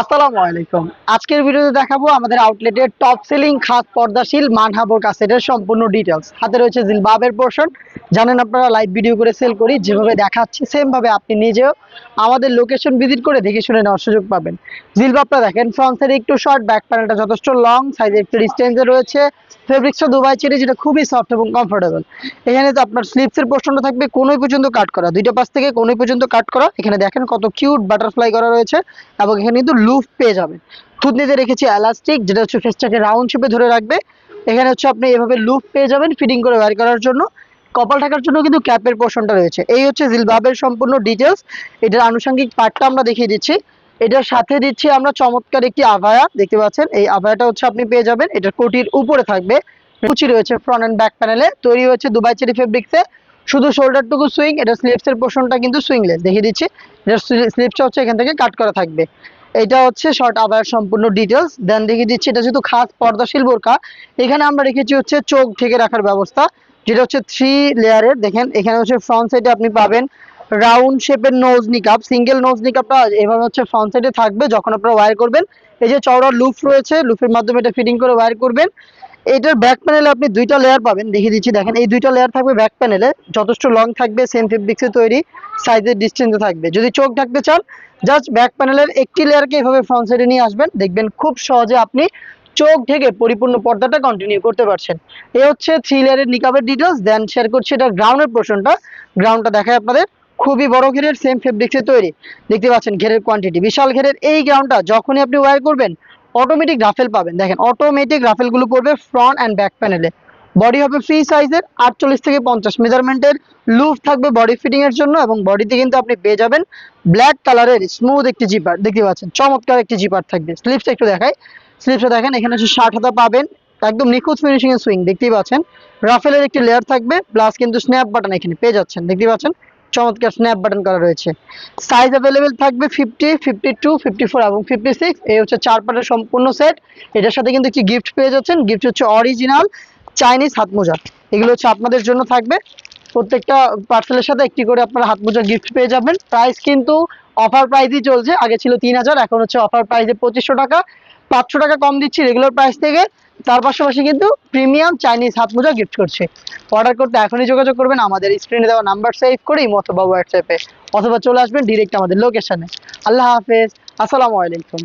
আসসালামু আলাইকুম। আজকের ভিডিওতে দেখাবো আমাদের আউটলেটের টপ সেলিং পর্দাশীল মানহাবর কাসেটের সম্পূর্ণ ডিটেলস হাতে রয়েছে জিলবাবের পোর্শন জানেন আপনারা লাইভ ভিডিও করে সেল করি, যেভাবে দেখাচ্ছি সেম ভাবে আপনি নিজেও আমাদের লোকেশন ভিজিট করে দেখে শুনে নেওয়ার সুযোগ পাবেন। জিলবাবটা দেখেন একটু শর্ট ব্যাক প্যানেলটা যথেষ্ট লং সাইজে একটু ডিস্টেন্সে রয়েছে। ফেব্রিক্সটা দুবাই চেরি, যেটা খুবই সফট এবং কমফোর্টেবল এখানে তো আপনার স্লিপসের পোর্শনটা থাকবে, কোনোই পর্যন্ত কাট করা। দুইটা পাশ থেকে কোনোই পর্যন্ত কাট করা। এখানে দেখেন কত কিউট বাটারফ্লাই করা রয়েছে। এবং এখানে কিন্তু লুফ পেয়ে যাবেন। থুতনিতে রেখেছি এলাস্টিক যেটা হচ্ছে ফেসটাকে রাউন্ড শেপে ধরে রাখবে। এখানে হচ্ছে আপনি এভাবে লুফ পেয়ে যাবেন ফিটিং করে ওয়্যার করার জন্য। কপাল ঢাকার জন্য কিন্তু ক্যাপের পোর্শনটা রয়েছে। এই হচ্ছে জিলবাবের সম্পূর্ণ ডিটেলস এটার আনুষঙ্গিক পার্টটা আমরা দেখিয়ে দিচ্ছি। এটার সাথে দিচ্ছি আমরা চমৎকার একটি আভায়া। দেখতে পাচ্ছেন? এই আভায়াটা হচ্ছে আপনি পেয়ে যাবেন। এটার কোটির উপরে থাকবে। কুচি রয়েছে ফ্রন্ট অ্যান্ড ব্যাক প্যানেলে তৈরি হয়েছে দুবাই চেরি ফেব্রিক্সে শুধু শোল্ডারটুকু সুইং এটা স্লিপসের পোর্শনটা কিন্তু সুইংলেস দেখিয়ে দিচ্ছি। এটার স্লিপসটা হচ্ছে এখান থেকে কাট করা থাকবে। এটা হচ্ছে শর্ট আবার সম্পূর্ণ ডিটেলস দেন দেখে দিচ্ছি, এটা যেহেতু খাস পর্দাশীল বোরকা এখানে আমরা রেখেছি হচ্ছে চোখ ঢেকে রাখার ব্যবস্থা, যেটা হচ্ছে থ্রি লেয়ারের দেখেন, এখানে হচ্ছে ফ্রন্ট সাইডে আপনি পাবেন রাউন্ড শেপের নোজ নিকাপ সিঙ্গেল নোজ নিকাপটা এভাবে হচ্ছে ফ্রন্ট সাইডে থাকবে যখন আপনারা ওয়ার করবেন। এই যে চওড়া লুফ রয়েছে লুফের মাধ্যমে এটা ফিটিং করে ওয়ার করবেন। এটার ব্যাক প্যানেলে আপনি দুইটা লেয়ার পাবেন, দেখিয়ে দিচ্ছি, দেখেন, এই দুইটা লেয়ার থাকবে ব্যাক প্যানেলে যথেষ্ট লং থাকবে সেম ফেব্রিক্সে তৈরি সাইজের ডিস্টেন্সে থাকবে। যদি চোখ ঢাকতে চান জাস্ট ব্যাক প্যানেলের একটি লেয়ারকে এভাবে ফ্রন্ট সাইডে নিয়ে আসবেন, দেখবেন খুব সহজে আপনি চোখ ঢেকে পরিপূর্ণ পর্দাটা কন্টিনিউ করতে পারছেন। এ হচ্ছে থ্রি লেয়ারের নিকাবের ডিটেলস দেন শেয়ার করছি এটা গ্রাউন্ডের পোর্শনটা গ্রাউন্ডটা দেখায় আপনাদের, খুবই বড় ঘেরের সেম ফেব্রিক্সে তৈরি। দেখতে পাচ্ছেন ঘেরের কোয়ান্টিটি বিশাল ঘেরের এই গ্রাউন্ডটা যখনই আপনি ওয়্যার করবেন অটোমেটিক রাফেল পাবেন। দেখেন অটোমেটিক রাফেলগুলো পড়বে ফ্রন্ট অ্যান্ড ব্যাক প্যানেলে বডি হবে ফ্রি সাইজের আটচল্লিশ থেকে পঞ্চাশ মেজারমেন্টের লুপ থাকবে বডি ফিটিং এর জন্য এবং বডিতে কিন্তু আপনি পেয়ে যাবেন ব্ল্যাক কালারের স্মুথ একটি জিপার দেখতে পাচ্ছেন, চমৎকার একটি জিপার থাকবে। স্লিপসটা একটু দেখাই। স্লিপসটা দেখেন, এখানে হচ্ছে ষাট হাতা পাবেন। একদম নিখুঁত ফিনিশিং এর সুইং দেখতেই পাচ্ছেন। রাফেলের একটি লেয়ার থাকবে প্লাস কিন্তু স্ন্যাপ বাটন এখানে পেয়ে যাচ্ছেন দেখতে পাচ্ছেন। চমৎকার স্ন্যাপ বাটন করা রয়েছে। সাইজ অ্যাভেলেবেল থাকবে fifty fifty two fifty four এবং ফিফটি সিক্স এই হচ্ছে চার পাটের সম্পূর্ণ সেট এটার সাথে কিন্তু একটি গিফট পেয়ে যাচ্ছেন। গিফট হচ্ছে অরিজিনাল চাইনিজ হাত মোজা এগুলো হচ্ছে আপনাদের জন্য থাকবে। প্রত্যেকটা পার্সেলের সাথে একটি করে আপনারা হাত মোজা গিফট পেয়ে যাবেন। প্রাইস কিন্তু অফার প্রাইসই চলছে। আগে ছিল তিন হাজার, এখন হচ্ছে অফার প্রাইসে পঁচিশশো টাকা। পাঁচশো টাকা কম দিচ্ছি রেগুলার প্রাইস থেকে। তার পাশাপাশি কিন্তু প্রিমিয়াম চাইনিজ হাত মোজা গিফট করছে। অর্ডার করতে এখনই যোগাযোগ করবেন। আমাদের স্ক্রিনে দেওয়া নাম্বার সেভ করেই অথবা হোয়াটসঅ্যাপে অথবা চলে আসবেন ডিরেক্ট আমাদের লোকেশনে আল্লাহ হাফেজ। আসসালামু আলাইকুম।